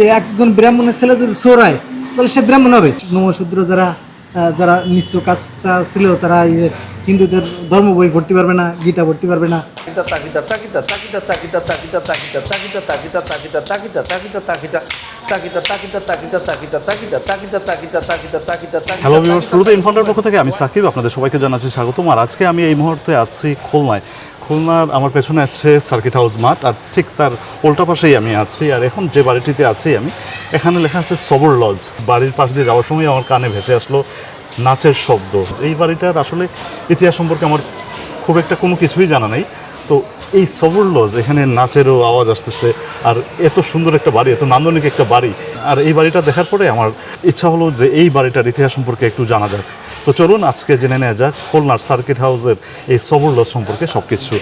যে একজন ব্রাহ্মণের ছেলে যদি সরায় তাহলে সে ব্রাহ্মণ হবে নমশূদ্র যারা যারা নিশ্চ কাজ ছিল তারা হিন্দুদের ধর্ম বই পড়তে পারবে না গীতা পড়তে পারবে না হ্যালো শুরুতে ইনফন্টার পক্ষ থেকে আমি সাকিব আপনাদের সবাইকে জানাচ্ছি স্বাগতম আর আজকে আমি এই মুহূর্তে আছি খুলনায় খুলনার আমার পেছনে আছে সার্কিট হাউস মাঠ, আর ঠিক তার উল্টা পাশেই আমি আছি, আর এখন যে বাড়িটিতে আছি আমি, এখানে লেখা আছে সবর লজ। বাড়ির পাশ দিয়ে যাওয়ার সময় আমার কানে ভেসে আসলো নাচের শব্দ। এই বাড়িটার আসলে ইতিহাস সম্পর্কে আমার খুব একটা কোনো কিছুই জানা নেই। তো এই সবর লজ, এখানে নাচেরও আওয়াজ আসতেছে, আর এত সুন্দর একটা বাড়ি, এত নান্দনিক একটা বাড়ি। আর এই বাড়িটা দেখার পরে আমার ইচ্ছা হলো যে এই বাড়িটার ইতিহাস সম্পর্কে একটু জানা যাক। তো চলুন আজকে জেনে নেওয়া যাক খুলনার সার্কিট হাউসের এই সবর সম্পর্কে সব কিছু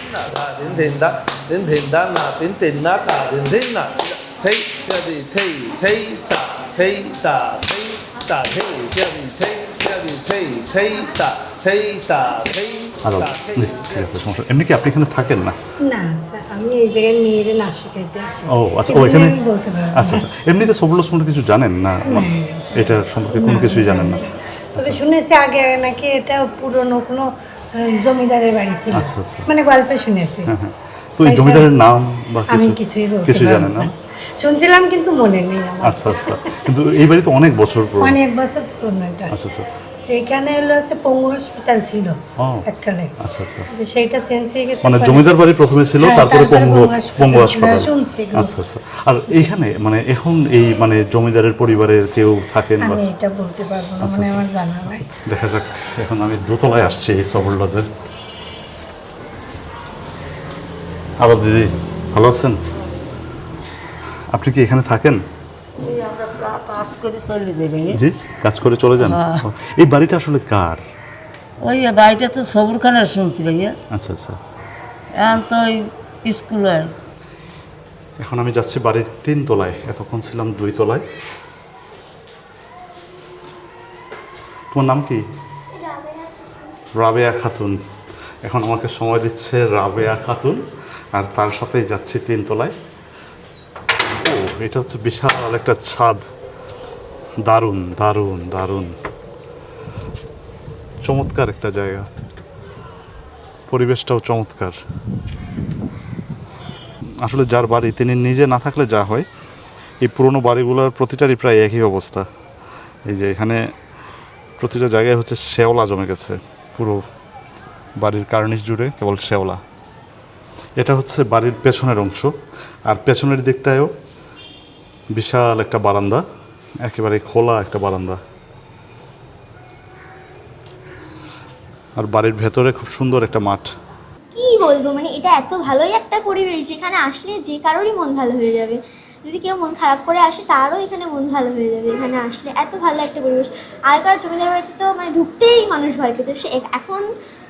না? আচ্ছা, এখানে আচ্ছা আচ্ছা এমনিতে সবুল সম্পর্কে কিছু জানেন না? এটার সম্পর্কে কোনো কিছুই জানেন না তবে শুনেছি আগে নাকি এটা পুরনো কোনো জমিদারের বাড়ি ছিল। আচ্ছা, আচ্ছা। মানে গল্পে শুনেছি। হ্যাঁ হ্যাঁ। তো এই জমিদারের নাম বা আমি কিছু কিছুই কিছু জানেন না। না। শুনছিলাম কিন্তু মনে নেই আমার। আচ্ছা আচ্ছা। কিন্তু এই বাড়ি তো অনেক বছর পুরনো। অনেক বছর পুরনো এটা। আচ্ছা আচ্ছা। এখানে হলো হচ্ছে পঙ্গু হসপিটাল ছিল এককালে। আচ্ছা আচ্ছা। যে সেইটা চেঞ্জ হয়ে গেছে মানে জমিদার বাড়ি প্রথমে ছিল হ্যাঁ, তারপরে পঙ্গু পঙ্গু হাসপাতাল আচ্ছা আচ্ছা। আর এইখানে মানে এখন এই মানে জমিদারের পরিবারের কেউ থাকেন বা এটা বলতে পারব না মানে আমার জানা নাই। দেখা যাক এখন আমি দোতলায় আসছি এই সবর লজের আবার দিদি ভালো আছেন? আপনি কি এখানে থাকেন? পাস করে চলে জি কাজ করে চলে যান? ও, এই বাড়িটা আসলে কার? ওই বাড়িটা তো সবুর খানার শুনছি ভাইয়া। আচ্ছা আচ্ছা। এখন তো ওই স্কুল এখন আমি যাচ্ছি বাড়ির তিন তলায়। এতক্ষণ ছিলাম দুই তলায়। তোমার নাম কি? রাবেয়া খাতুন। এখন আমাকে সময় দিচ্ছে রাবেয়া খাতুন। আর তার সাথেই যাচ্ছি তিন তলায়। এটা হচ্ছে বিশাল একটা ছাদ। দারুণ দারুণ দারুণ। চমৎকার একটা জায়গা। পরিবেশটাও চমৎকার। আসলে যার বাড়ি, তিনি নিজে না থাকলে যা হয়, এই পুরনো বাড়িগুলোর প্রতিটারই প্রায় একই অবস্থা। এই যে এখানে প্রতিটা জায়গায় হচ্ছে শেওলা জমে গেছে। পুরো বাড়ির কার্নিশ জুড়ে কেবল শেওলা এটা হচ্ছে বাড়ির পেছনের অংশ। আর পেছনের দিকটায়ও বিশাল একটা বারান্দা, একেবারে খোলা একটা বারান্দা। আর বাড়ির ভেতরে খুব সুন্দর একটা মাঠ। কি বলব মানে এটা এত ভালোই একটা পরিবেশ যেখানে আসলে যে কারোরই মন ভালো হয়ে যাবে। যদি কেউ মন খারাপ করে আসে, তারও এখানে মন ভালো হয়ে যাবে, এখানে আসলে এত ভালো একটা পরিবেশ। আগেকার জমিদার বাড়িতে তো মানে ঢুকতেই মানুষ ভয় পেত, সে এখন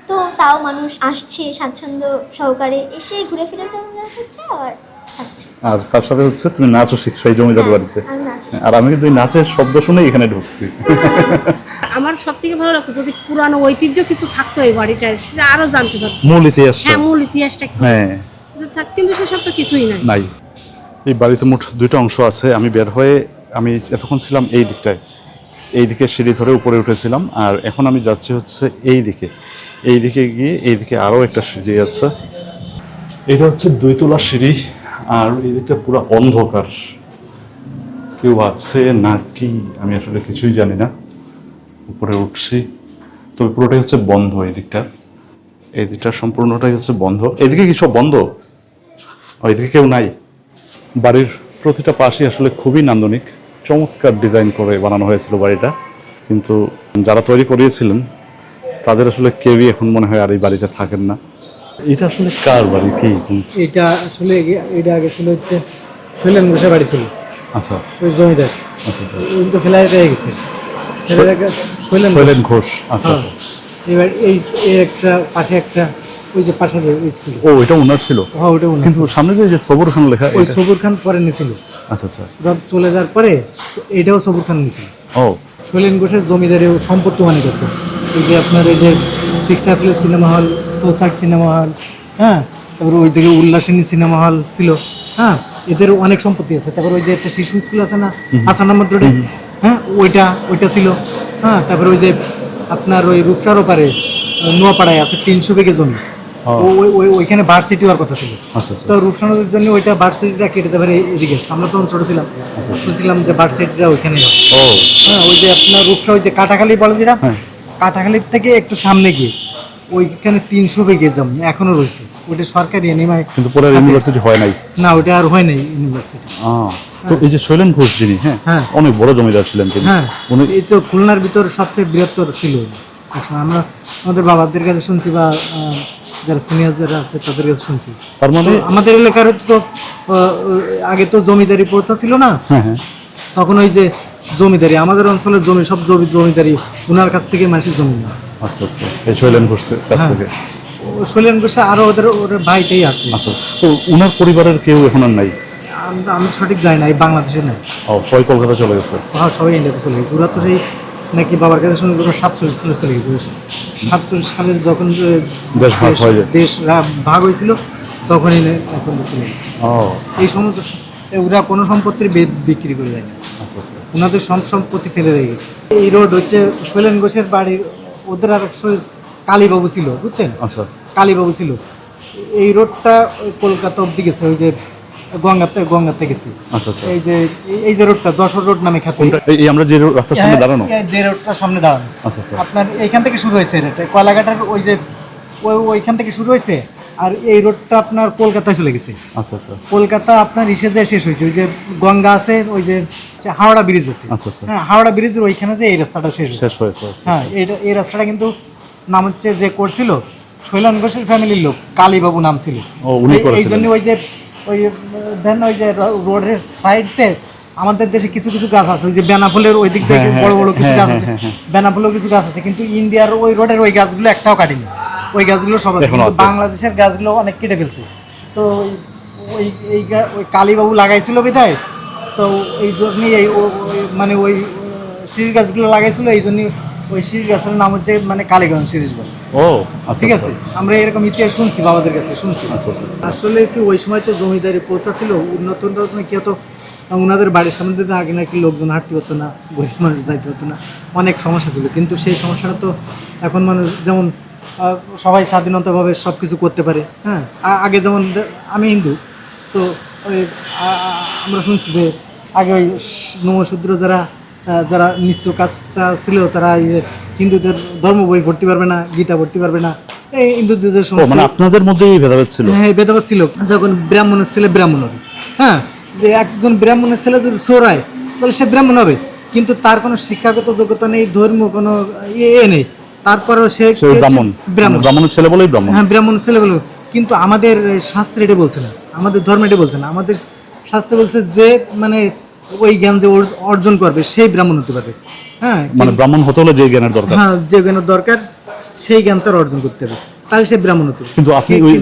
তো তাও মানুষ আসছে স্বাচ্ছন্দ্য সহকারে, এসে ঘুরে ফিরে থাকছে আর তার সাথে হচ্ছে তুমি নাচও শিখছো এই জমিদার বাড়িতে। আমি আর আমি কিন্তু নাচের শব্দ শুনেই এখানে ঢুকছি। আমার সব থেকে ভালো লাগতো যদি পুরানো ঐতিহ্য কিছু থাকতো এই বাড়িটায় সেটা আরও জানতে পারতাম। মূল ইতিহাসটা হ্যাঁ মূল ইতিহাসটা হ্যাঁ। কিন্তু সেসব তো কিছুই নাই। নাই। এই বাড়িতে মোট দুইটা অংশ আছে আমি বের হয়ে আমি এতক্ষণ ছিলাম এই দিকটায়। এই দিকে সিঁড়ি ধরে উপরে উঠেছিলাম আর এখন আমি যাচ্ছি হচ্ছে এই দিকে। এই দিকে গিয়ে এই দিকে আরও একটা সিঁড়ি আছে। এটা হচ্ছে দুই দুইতলা সিঁড়ি, আর দিকটা পুরো অন্ধকার। কেউ আছে না কি, আমি আসলে কিছুই জানি না। উপরে উঠছি। তবে পুরোটাই হচ্ছে বন্ধ এই দিকটার এই দিকটার সম্পূর্ণটাই হচ্ছে বন্ধ। এদিকে কি সব বন্ধ? এদিকে কেউ নাই। বাড়ির প্রতিটা পাশই আসলে খুবই নান্দনিক। চমৎকার ডিজাইন করে বানানো হয়েছিল বাড়িটা। কিন্তু যারা তৈরি করিয়েছিলেন, তাদের আসলে কেউই এখন মনে হয় আর এই বাড়িতে থাকেন না। এটা আসলে কার বাড়ি? কি এটা আসলে এটা আগে ছিল হচ্ছে শৈলেন ঘোষের বাড়ি ছিল। আচ্ছা। ওই জমিদার। আচ্ছা আচ্ছা। ওই তো ফেলা হয়ে গেছে। শৈলেন ঘোষ। ঘোষ। আচ্ছা হ্যাঁ। এবার এই একটা পাশে একটা ওই যে পাশে স্কুল। ও এটা ওনার ছিল? হ্যাঁ ওটা ওনার। কিন্তু সামনে যে- সবর খান লেখা ওই সবুর খান পরে নিয়েছিল আচ্ছা আচ্ছা। চলে যাওয়ার পরে এটাও সবুর খান নিয়েছিল ও। শৈলেন ঘোষের জমিদারের সম্পত্তি অনেক আছে। এই যে আপনার এই যে Pixar place cinema hall চৌসাট cinema hall হ্যাঁ? তারপরে ওই দিকে উল্লাসিনী সিনেমা হল ছিল হ্যাঁ? এদের অনেক সম্পত্তি আছে। তারপর ওই যে একটা শিশু স্কুল আছে না হাসান আহমদ রোডে হ্যাঁ? ওইটা ওইটা ছিল হ্যাঁ? তারপরে ওই যে আপনার ওই রূপসার ওপারে নোয়াপাড়ায় আছে তিনশো বিঘে জমি। ওইখানে ভার্সিটি হওয়ার কথা ছিল। আচ্ছা আচ্ছা। তো রূপসানোর জন্য ওইটা ভার্সিটিটা কেটে দেবে এদিকে আমরা তখন ছোট ছিলাম। শুনছিলাম যে ভার্সিটিটা ওইখানে। হ্যাঁ ওই যে আপনার রূপসা ওই যে কাটাখালি বলে যেটা? হ্যাঁ। কাটাখালির থেকে একটু সামনে গিয়ে। ওইখানে তিনশো বিঘে জমি এখনও রয়েছে। ওটা সরকারি এনিমায় কিন্তু পরে ইউনিভার্সিটি হয় নাই। না ওটা আর হয় নাই ইউনিভার্সিটি তো। এই যে শৈলেন ঘোষ যিনি হ্যাঁ হ্যাঁ। অনেক বড় জমিদার ছিলেন তিনি। হ্যাঁ এই তো খুলনার ভিতর সবচেয়ে বৃহত্তর ছিল। আমরা আমাদের বাবাদের কাছে শুনছি বা যারা সিনিয়র যারা আছে তাদের কাছে শুনছি। তার মানে আমাদের এলাকার তো আগে তো জমিদারি প্রথা ছিল না। হ্যাঁ হ্যাঁ। তখন ওই যে জমিদারি আমাদের অঞ্চলের জমি সব জমি জমিদারি ওনার কাছ থেকে মানুষের জমি না আচ্ছা আচ্ছা। এই শৈলেন ঘোষের কাছ হ্যাঁ। থেকে। সোলেন ঘোষে আরও ওদের ওর ভাইটাই আছে। আচ্ছা তো উনার পরিবারের কেউ এখন আর নাই? আমি সঠিক জানি না এই বাংলাদেশে নাই। ও সবাই কলকাতা চলে গেছে? হ্যাঁ সবাই ইন্ডিয়াতে চলে গেছে। ওরা তো সেই নাকি বাবার কাছে শুনে ওরা সাতচল্লিশ সালে চলে গেছে সাতচল্লিশ যখন দেশ ভাগ হয়ে যায়। দেশ রা- ভাগ হয়েছিল তখনই নে- এখন চলে গেছে। ও। এই সমস্ত ওরা কোনো সম্পত্তির বিক্রি করে দেয়নি আচ্ছা আচ্ছা। ওনাদের সব সম্পত্তি ফেলে রেখে গেছে। এই রোড হচ্ছে শৈলেন ঘোষের বাড়ির ওদের আর কালীবাবু ছিল বুঝছেন? আচ্ছা। কালীবাবু ছিল। এই রোডটা কলকাতা অব্দি গেছে ওই যে গঙ্গাতে গঙ্গাতে গেছি। আচ্ছা আচ্ছা। এই যে এই যে রোডটা যশোর রোড নামে খ্যাত। এই- আমরা যে রাস্তার সামনে দাঁড়ানো? এই যে রোডটা সামনে দাঁড়ানো। আপনার এইখান থেকে শুরু হয়েছে এটা কলাঘাটার ওই যে ওইখান থেকে শুরু হয়েছে? আর এই রোডটা আপনার কলকাতায় চলে গেছে। আচ্ছা আচ্ছা। কলকাতা আপনার ইসে দিয়ে শেষ হয়েছে। ওই যে গঙ্গা আছে ওই যে হাওড়া ব্রিজ আছে। আচ্ছা, আচ্ছা। হ্যাঁ হাওড়া ব্রিজের ওইখানে যে এই রাস্তাটা শেষ হয়েছে। শেষ হয়েছে হ্যাঁ এটা এই রাস্তাটা কিন্তু নাম হচ্ছে যে করছিল শৈলান ঘোষের ফ্যামিলির লোক কালীবাবু নাম ছিল। এই- জন্য ওই যে ওই দেন ওই যে রোডের সাইডতে আমাদের দেশে কিছু কিছু গাছ আছে। ওই যে বেনাফুলের ওই দিক থেকে হ্যাঁ, হ্যাঁ, বড় বড় কিছু হ্যাঁ, গাছ হ্যাঁ, আছে। হ্যাঁ, হ্যাঁ। বেনাফুলের কিছু গাছ আছে কিন্তু ইন্ডিয়ার ওই রোডের ওই গাছগুলো একটাও কাটেনি। ওই গাছগুলো সব আছে। বাংলাদেশের গাছগুলো অনেক কেটে ফেলছে। তো ওই- এই ওই কালীবাবু লাগাইছিল বিধায় তো এই জন্যই এই মানে ওই সিরিজ গাছগুলো লাগাইছিল এই জন্যই ওই সিরিজ গাছের নাম হচ্ছে মানে কালীগঞ্জ সিরিজ গাছ। ও আচ্ছা ঠিক আছে? আমরা এরকম ইতিহাস শুনছি বাবাদের কাছে শুনছি। আচ্ছা আচ্ছা। আসলে কি ওই সময় তো জমিদারি প্রথা ছিল উন্নত উন্নত কি হতো ওনাদের বাড়ির সামনে দিয়ে আগে নাকি লোকজন হাঁটতে হতো না গরিব মানুষ যাইতে হতো না অনেক সমস্যা ছিল। কিন্তু সেই সমস্যাটা তো এখন মানুষ যেমন সবাই স্বাধীনতাভাবে সব কিছু করতে পারে হ্যাঁ? আগে যেমন আমি হিন্দু তো ওই আমরা শুনছি যে আগে ওই নমশূদ্র যারা যারা নিঃস্ব কাজ ছিল তারা এই যে হিন্দুদের ধর্ম বই পড়তে পারবে না গীতা পড়তে পারবে না। এই হিন্দুদের মানে আপনাদের মধ্যেই ভেদাভেদ ছিল? হ্যাঁ ভেদাভেদ ছিল। যখন ব্রাহ্মণের ছেলে ব্রাহ্মণ হবে হ্যাঁ? যে একজন ব্রাহ্মণের ছেলে যদি চোরায় তাহলে সে ব্রাহ্মণ হবে। কিন্তু তার কোনো শিক্ষাগত যোগ্যতা নেই ধর্ম কোনো ইয়ে এ নেই। তারপরেও সে ব্রাহ্মণ। ব্রাহ্মণ। ব্রাহ্মণের ছেলে বলেই ব্রাহ্মণ। হ্যাঁ ব্রাহ্মণের ছেলে বলে কিন্তু আমাদের শাস্ত্রে এটা বলছে না। আমাদের ধর্মে এটা বলছে না। আমাদের শাস্ত্রে বলছে যে মানে ওই জ্ঞান যে অর্জন করবে সেই ব্রাহ্মণ হতে পারবে। হ্যাঁ মানে ব্রাহ্মণ হতে হলে যে জ্ঞানের দরকার। হ্যাঁ যে জ্ঞানের দরকার সেই জ্ঞান তার অর্জন করতে হবে। তাহলে সে ব্রাহ্মণ হতে কিন্তু আপনি ওই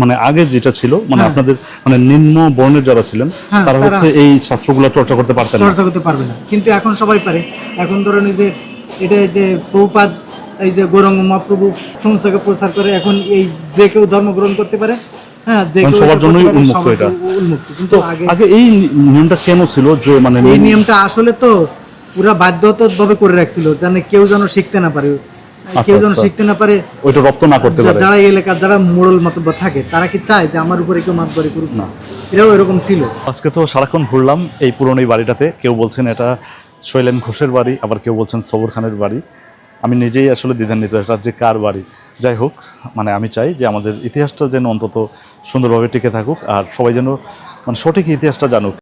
মানে আগে যেটা ছিল মানে হ্যাঁ। আপনাদের মানে নিম্ন বর্ণের যারা ছিলেন হ্যাঁ, তারা হচ্ছে এই শাস্ত্রগুলো চর্চা করতে পারতেন চর্চা করতে পারবে না। কিন্তু এখন সবাই পারে। এখন ধরেন এই যে এটা যে প্রভুপাদ এই যে গৌরঙ্গ মহাপ্রভু সমস্তকে প্রচার করে এখন এই যে কেউ ধর্ম গ্রহণ করতে পারে হ্যাঁ যে এখন কেউ সবার জন্যই উন্মুক্ত এটা। কিন্তু আগে আগে এই নিয়মটা কেন ছিল যে মানে এই নিয়মটা আসলে তো পুরা বাধ্যগতভাবে করে রাখছিল যেন কেউ যেন শিখতে না পারে। কেউ যেন আচ্ছা। শিখতে না পারে ওইটা রপ্ত না করতে পারে। যারা এলাকার যারা মোড়ল মতব্য থাকে তারা কি চায় যে আমার উপরে কেউ মাতবারি করুক না? এটাও এরকম ছিল। আজকে তো সারাক্ষণ ঘুরলাম এই পুরনো এই বাড়িটাতে। কেউ বলছেন এটা শৈলেন ঘোষের বাড়ি আবার কেউ বলছেন সবর খানের বাড়ি। আমি নিজেই আসলে দ্বিধান্বিত এটা যে কার বাড়ি। যাই হোক মানে আমি চাই যে আমাদের ইতিহাসটা যেন অন্তত সুন্দরভাবে টিকে থাকুক আর সবাই যেন মানে সঠিক ইতিহাসটা জানুক।